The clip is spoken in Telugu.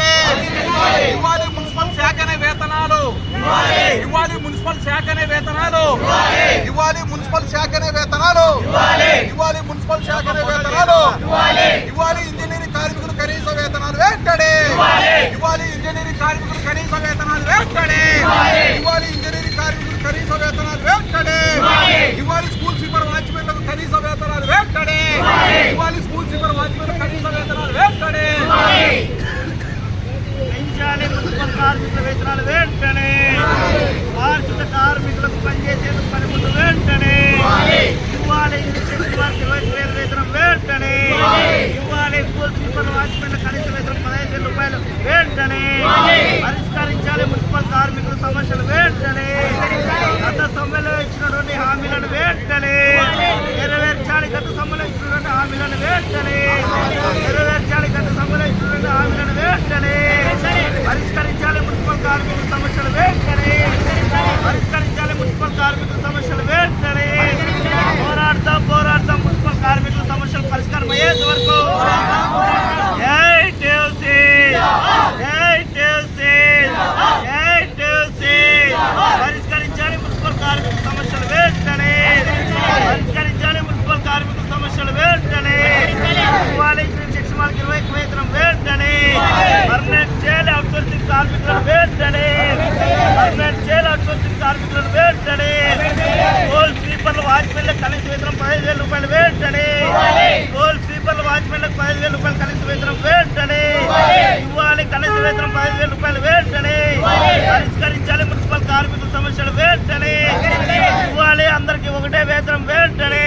ఇవ్వాలి. ఇవ్వాలి మున్సిపల్ శాఖనే వేతనాలు. ఇవ్వాలి. మున్సిపల్ శాఖనే వేతనాలు. ఇవ్వాలి. మున్సిపల్ శాఖనే వేతనాలు. ఇవ్వాలి. మున్సిపల్ శాఖనే వేతనాలు. ఇవ్వాలి. ఇంజనీరింగ్ కార్మికులు కనీస వేతనాలు వెంటనే. ఇవ్వాలి. ఇంజనీరింగ్ కార్మికులు కనీస వేతనాలు వెంటనే. కార్మికుల వేతనాలు వెంటనే. పారిశుద్ధ కార్మికులకు పనిచేసేందుకు పనిముట్లు వెంటనే. ఇవ్వాలి వారికి ఇరవై వేల వేతనం వెంటనే. ఇవ్వాలి స్కూల్ స్వీపర్ వాచ్మెన్ల కనీస వేతనం పదహైదు రూపాయలు వెంటనే. పరిష్కరించాలి మున్సిపల్ కార్మికుల సమస్యలు వెంటనే. గత సమ్మెలో ఇచ్చినటువంటి హామీలను వెంటనే. నెరవేర్చాలి గత సమ్మెలో ఇచ్చినటువంటి హామీలను వెంటనే. వెంటనే గోల్ స్లీపర్ల వాచ్మెన్లకు కనీస వేతనం పదిహేను వేల రూపాయలు వెంటనే గోల్ స్లీపర్ల వాచ్మెన్లకు పదిహేను వేల రూపాయలు కనీస వేతనం వెంటనే ఇవ్వాలి కనీస వేతనం పదిహేను వేల రూపాయలు వెంటనే పరిష్కరించాలి మున్సిపల్ కార్మికుల సమస్యలు వెంటనే ఇవ్వాలి అందరికీ ఒకటే వేతనం వెంటనే